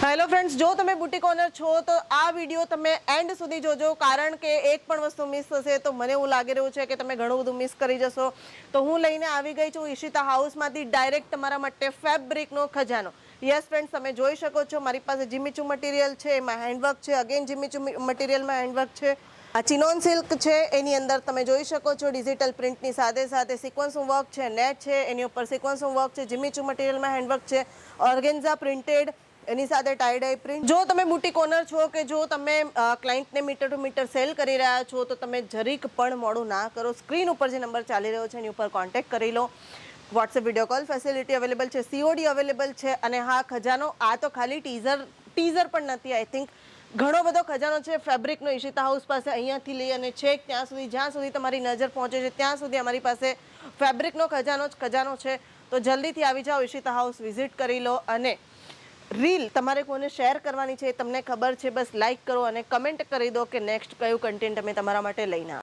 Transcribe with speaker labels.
Speaker 1: Hello friends, જો તમે boutique honour છો તો આ વીડિયો તમે એન્ડ સુધી જોજો, કારણ કે એક પણ વસ્તુ મિસ થશે તો મને એવું લાગી રહ્યું છે કે તમે ઘણું બધું મિસ કરી જશો. તો હું લઈને આવી ગઈ છું ઈશિતા હાઉસમાંથી ડાયરેક્ટ તમારા માટે ફેબ્રિકનો ખજાનો. યસ ફ્રેન્ડ્સ તમે જોઈ શકો છો, મારી પાસે જીમીચું મટીરિયલ છે, એમાં હેન્ડવર્ક છે અગેન જીમીચુ મટીરિયલમાં હેન્ડવર્ક છે. આ ચિનોન સિલ્ક છે, એની અંદર તમે જોઈ શકો છો ડિજિટલ પ્રિન્ટની સાથે સાથે સિક્વન્સનું વર્ક છે નેટ છે, એની ઉપર સિક્વન્સનું વર્ક છે, જીમીચું મટીરિયલમાં હેન્ડવર્ક છે ઓર્ગેન્ઝા પ્રિન્ટેડ એની સાથે ટાઈડાઈ પ્રિન્ટ જો તમે બુટીક ઓનર છો કે જો તમે ક્લાયન્ટને મીટર ટુ મીટર સેલ કરી રહ્યા છો, તો તમે જરીક પણ મોડું ના કરો. સ્ક્રીન ઉપર જે નંબર ચાલી રહ્યો છે, એની ઉપર કોન્ટેક્ટ કરી લો. WhatsApp video call facility available છે સીઓડી અવેલેબલ છે, અને હા, ખજાનો, આ તો ખાલી ટીઝર ટીઝર પણ નથી આઈ થિંક ઘણો બધો ખજાનો છે ફેબ્રિકનો ઈશિતા હાઉસ પાસે અહીંયાથી લઈ અને છેક ત્યાં સુધી, જ્યાં સુધી તમારી નજર પહોંચે છે, ત્યાં સુધી અમારી પાસે ફેબ્રિકનો ખજાનો જ ખજાનો છે. તો જલ્દીથી આવી જાઓ, ઈશિતા હાઉસ વિઝિટ કરી લો અને રીલ તમારે કોને શેર કરવાની છે તમને ખબર છે, બસ લાઈક કરો અને કમેન્ટ કરી દો કે નેક્સ્ટ કયું કન્ટેન્ટ અમે તમારા માટે લઈને